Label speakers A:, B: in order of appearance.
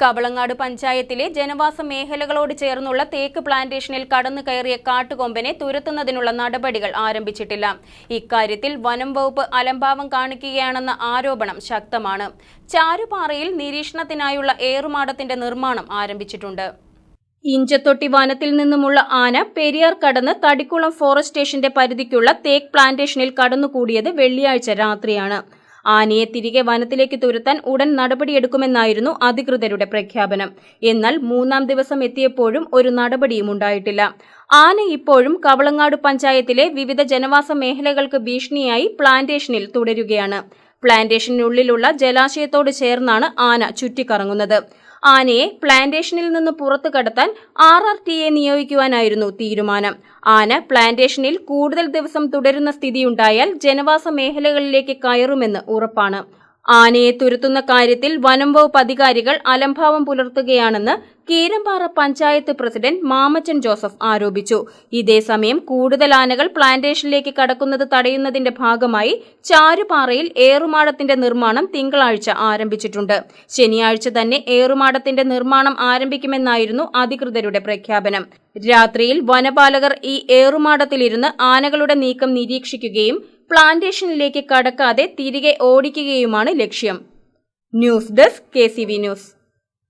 A: കവളങ്ങാട് പഞ്ചായത്തിലെ ജനവാസ മേഖലകളോട് ചേർന്നുള്ള തേക്ക് പ്ലാന്റേഷനിൽ കടന്നു കയറിയ കാട്ടുകൊമ്പനെ തുരത്തുന്നതിനുള്ള നടപടികൾ ആരംഭിച്ചിട്ടില്ല. ഇക്കാര്യത്തിൽ വനം വകുപ്പ് അലംഭാവം കാണിക്കുകയാണെന്ന ആരോപണം ശക്തമാണ്. ചാരുപാറയിൽ നിരീക്ഷണത്തിനായുള്ള ഏറുമാടത്തിന്റെ നിർമ്മാണം ആരംഭിച്ചിട്ടുണ്ട്. ഇഞ്ചത്തൊട്ടി വനത്തിൽ നിന്നുമുള്ള ആന പെരിയാർ കടന്ന് തടിക്കുളം ഫോറസ്റ്റ് സ്റ്റേഷന്റെ പരിധിക്കുള്ള തേക്ക് പ്ലാന്റേഷനിൽ കടന്നുകൂടിയത് വെള്ളിയാഴ്ച രാത്രിയാണ്. ആനയെ തിരികെ വനത്തിലേക്ക് തുരത്താൻ ഉടൻ നടപടിയെടുക്കുമെന്നായിരുന്നു അധികൃതരുടെ പ്രഖ്യാപനം. എന്നാൽ മൂന്നാം ദിവസം എത്തിയപ്പോഴും ഒരു നടപടിയും ഉണ്ടായിട്ടില്ല. ആന ഇപ്പോഴും കവളങ്ങാട് പഞ്ചായത്തിലെ വിവിധ ജനവാസ മേഖലകൾക്ക് ഭീഷണിയായി പ്ലാന്റേഷനിൽ തുടരുകയാണ്. പ്ലാന്റേഷനുള്ളിലുള്ള ജലാശയത്തോട് ചേർന്നാണ് ആന ചുറ്റിക്കറങ്ങുന്നത്. ആനയെ പ്ലാന്റേഷനിൽ നിന്ന് പുറത്തു കടത്താൻ ആർ ആർ ടിയെ നിയോഗിക്കുവാനായിരുന്നു തീരുമാനം. ആന പ്ലാന്റേഷനിൽ കൂടുതൽ ദിവസം തുടരുന്ന സ്ഥിതിയുണ്ടായാൽ ജനവാസ മേഖലകളിലേക്ക് കയറുമെന്ന് ഉറപ്പാണ്. ആനയെ തുരുത്തുന്ന കാര്യത്തിൽ വനം വകുപ്പ് അധികാരികൾ അലംഭാവം പുലർത്തുകയാണെന്ന് കീരമ്പാറ പഞ്ചായത്ത് പ്രസിഡന്റ് മാമച്ചൻ ജോസഫ് ആരോപിച്ചു. ഇതേസമയം കൂടുതൽ ആനകൾ പ്ലാന്റേഷനിലേക്ക് കടക്കുന്നത് തടയുന്നതിന്റെ ഭാഗമായി ചാരുപാറയിൽ ഏറുമാടത്തിന്റെ നിർമ്മാണം തിങ്കളാഴ്ച ആരംഭിച്ചിട്ടുണ്ട്. ശനിയാഴ്ച തന്നെ ഏറുമാടത്തിന്റെ നിർമ്മാണം ആരംഭിക്കുമെന്നായിരുന്നു അധികൃതരുടെ പ്രഖ്യാപനം. രാത്രിയിൽ വനപാലകർ ഈ ഏറുമാടത്തിലിരുന്ന് ആനകളുടെ നീക്കം നിരീക്ഷിക്കുകയും പ്ലാന്റേഷനിലേക്ക് കടക്കാതെ തിരികെ ഓടിക്കുകയുമാണ് ലക്ഷ്യം. News desk K news.